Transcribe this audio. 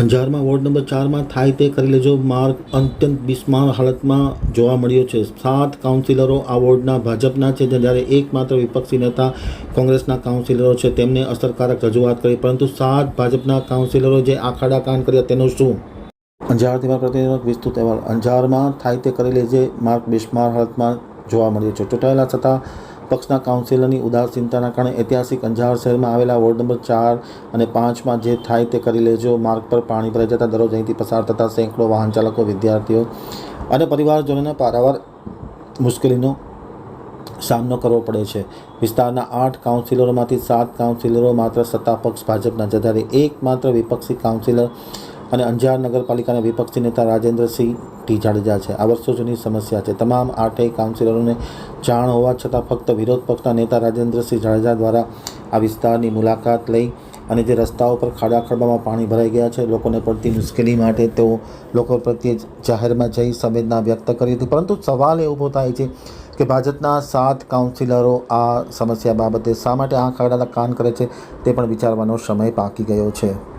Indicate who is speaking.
Speaker 1: અંજારમાં ward number ચારમાં થાય તે કરી લેજો. માર્ગ અત્યંત બિસ્માર હાલતમાં જોવા મળ્યો છે. સાત કાઉન્સિલરો આ વોર્ડના ભાજપના છે જ્યારે એકમાત્ર વિપક્ષી નેતા કોંગ્રેસના કાઉન્સિલરો છે, તેમને અસરકારક રજૂઆત કરી. પરંતુ સાત ભાજપના કાઉન્સિલરો જે આખાડા કાન કર્યા, તેનું શું? અંજાર તેમાં પ્રતિનિધિ વિસ્તૃત અહેવાલ. અંજારમાં થાય તે કરી લેજે. માર્ગ બિસ્માર હાલતમાં જોવા મળ્યો છે. ચૂંટાયેલા છતાં પક્ષના કાઉન્સિલરની ઉદાસીનતાના કારણે ઐતિહાસિક અંજાર શહેરમાં આવેલા વોર્ડ નંબર ચાર અને પાંચમાં જે થાય તે કરી લેજો. માર્ગ પર પાણી ભરાઈ જતાં દરરોજ અહીંથી પસાર થતા સેંકડો વાહન ચાલકો, વિદ્યાર્થીઓ અને પરિવારજનોને પારાવાર મુશ્કેલીનો સામનો કરવો પડે છે. વિસ્તારના આઠ કાઉન્સિલરોમાંથી સાત કાઉન્સિલરો માત્ર સત્તા પક્ષ, ભાજપના. છે એક એકમાત્ર વિપક્ષી કાઉન્સિલર અને અંજાર નગરપાલિકાના વિપક્ષી નેતા રાજેન્દ્રસિંહ ટી જાડેજા છે. આ વર્ષો જૂની સમસ્યા છે. તમામ આઠેય કાઉન્સિલરોને જાણ હોવા છતાં ફક્ત વિરોધ પક્ષના નેતા રાજેન્દ્રસિંહ જાડેજા દ્વારા આ વિસ્તારની મુલાકાત લઈ અને જે રસ્તાઓ પર ખાડા ખડબામાં પાણી ભરાઈ ગયા છે, લોકોને પડતી મુશ્કેલી માટે તેઓ લોકો પ્રત્યે જાહેરમાં જઈ સંવેદના વ્યક્ત કરી હતી. પરંતુ સવાલ એ ઊભો થાય છે કે ભાજપના સાત કાઉન્સિલરો આ સમસ્યા બાબતે શા માટે આ ખાડાના કાન કરે છે તે પણ વિચારવાનો સમય પાકી ગયો છે.